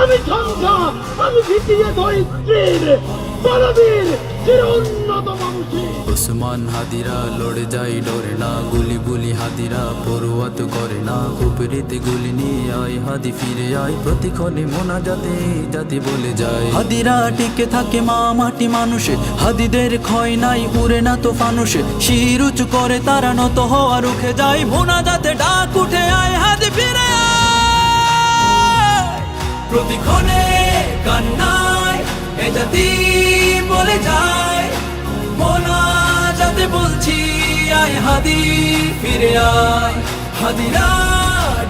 আমি ঝঞ্ঝা আমি ভিতিয়ে ধরিত্রীর বলবীর চির উন্নত মানুষের ওসমান হাদিরা লড়ে যায় ডরে না, গুলি গুলি হাদিরা পড়ুয়াত করে না। উপরিতে গুলি নিয়ে আয়, হাদি ফিরে আয়, প্রতিক্ষণে মোনা যাতে যাতে বলে যায়। হাদিরা টিকে থাকে মা মাটি মানুষে, হাদিদের ক্ষয় নাই, উড়ে না তো ফানুষে শির করে তারা নত হওয়া রুখে যায় মোনা যাতে প্রতিক্ষণে কান্নায়, এ জাতি বলে যায় মোনা যাতে বলছি, আয় হাদি ফিরে আয়। হাদিরা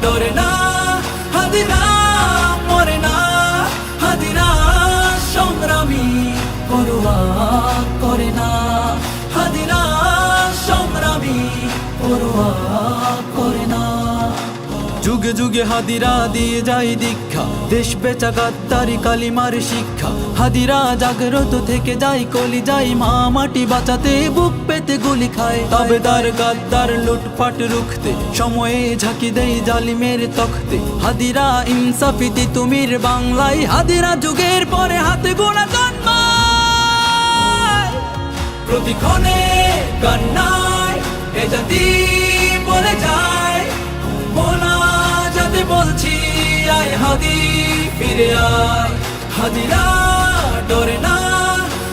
ডরে না, হাদিরা মরে না, হাদিরা সংগ্রামী পড়ুয়া করে না। হাদিরা সংগ্রামী পড়ুয়া করে না যুগে যুগে হাদিরা দিয়ে যায় দীক্ষা। দেশ বেচা গাদ্দারি কালিমার শিক্ষা। হাদিরা জাগ্রত থেকে যায় কলি যায় মা, মাটি বাঁচাতে বুক পেতে গুলি খায়। তবেদার গাদ্দার লুটপাট রুখতে, সময়ে ঝাঁকি দেই জালিমের তখতে। হাদিরা ইনসাফিতি তুমির বাংলায়, হাদিরা যুগের পরে হাতে গোনা জন্মায় প্রতিক্ষণে কান্নায় বলে যায়। হাদি ফিরে আয়। হাদিরা ডরে না,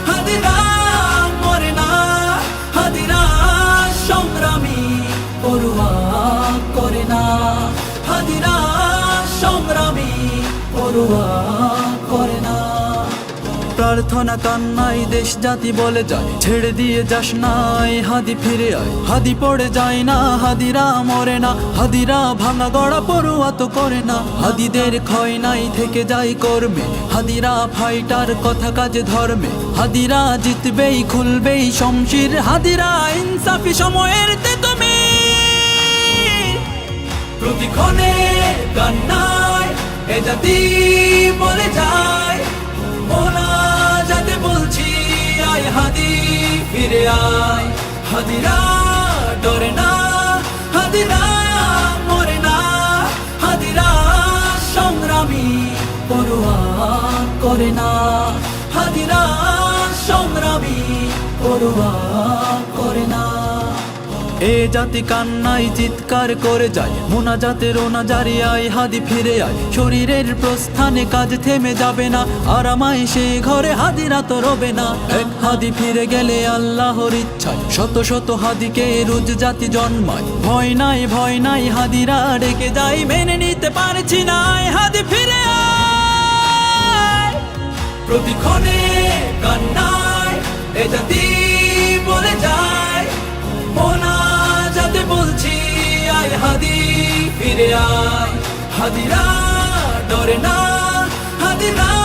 হাদিরা মরে না। হাদিরা সংগ্রামী পড়ুয়া করে না। হাদিরা সংগ্রামী পড়ুয়া করে না। প্রার্থনা কান্নাই দেশ জাতি বলে যায়। ছেড়ে দিয়ে যাস নাই, হাদি ফিরে আয়। হাদি পড়ে যায় না, হাদিরা মরে না। হাদিরা ভাঙা গড়া পড়ুয়া তো করে না। হাদিদের ক্ষয় নাই, থেকে যায় কর্মে। হাদিরা ফাইটার কথা কাজে ধর্মে। হাদিরা জিতবেই, খুলবেই শমশির। হাদিরা ইনসাফি সময়ের তুমি প্রতিক্ষণে কান্নায় এ জাতি বলে যায়। মোনা ফিরে আয়। হাদিরা ডরে না, হাদিরা মরে না। হাদিরা সংগ্রামী পড়ুয়া করে না। হাদিরা সংগ্রামী পড়ুয়া করে না। এ জাতি কান্নাই চিৎকার করে যায় মোনা জাতের ওনা জারি আয় হাদি ফিরে আয়। শরীরের প্রস্থানে কাজ থেমে যাবে না আরামাই সে ঘরে হাদিরা তো রবে না। এক হাদি ফিরে গেলে আল্লাহর ইচ্ছায়, শত শত হাদিকে রুজ জাতি জন্মায়। ভয় নাই ভয় নাই, হাদিরা ডেকে যাই মেনে নিতে পারছি না হাদি ফিরে আয়। প্রতিক্ষণে কান্নায় এ জাতি ফিরে আয় হাদিরা ডরে না হাদিরা